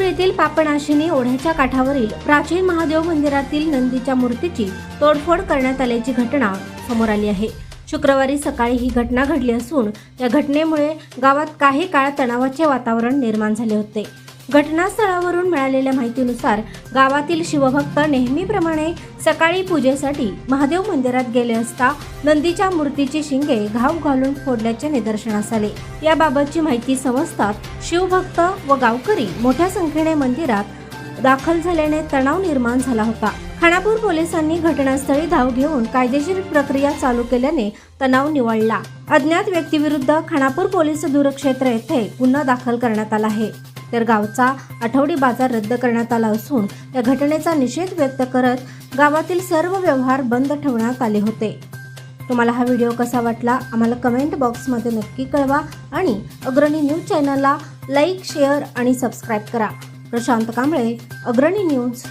येथील पापनाशिनी ओढ्याच्या काठावरील प्राचीन महादेव मंदिरातील नंदीच्या मूर्तीची तोडफोड करण्यात आल्याची घटना समोर आली आहे. शुक्रवारी सकाळी ही घटना घडली असून या घटनेमुळे गावात काही काळ तणावाचे वातावरण निर्माण झाले होते. घटनास्थळावरून मिळालेल्या माहितीनुसार गावातील शिवभक्त नेहमीप्रमाणे सकाळी पूजेसाठी महादेव मंदिरात गेले असता नंदीच्या मूर्तीची शिंगे घाव घालून फोडल्याचे निदर्शनास आले. याबाबतची माहिती समजतात शिवभक्त व गावकरी मोठ्या संख्येने मंदिरात दाखल झाल्याने तणाव निर्माण झाला होता. खानापूर पोलिसांनी घटनास्थळी धाव घेऊन कायदेशीर प्रक्रिया चालू केल्याने तणाव निवळला. अज्ञात व्यक्तीविरुद्ध खानापूर पोलीस दूरक्षेत्र येथे गुन्हा दाखल करण्यात आला आहे. तर गावचा आठवडी बाजार रद्द करण्यात आला असून या घटनेचा निषेध व्यक्त करत गावातील सर्व व्यवहार बंद ठेवण्यात आले होते. तुम्हाला हा व्हिडिओ कसा वाटला? आम्हाला कमेंट बॉक्समध्ये नक्की कळवा आणि अग्रणी न्यूज चॅनलला लाईक शेअर आणि सबस्क्राईब करा. प्रशांत कांबळे अग्रणी न्यूज.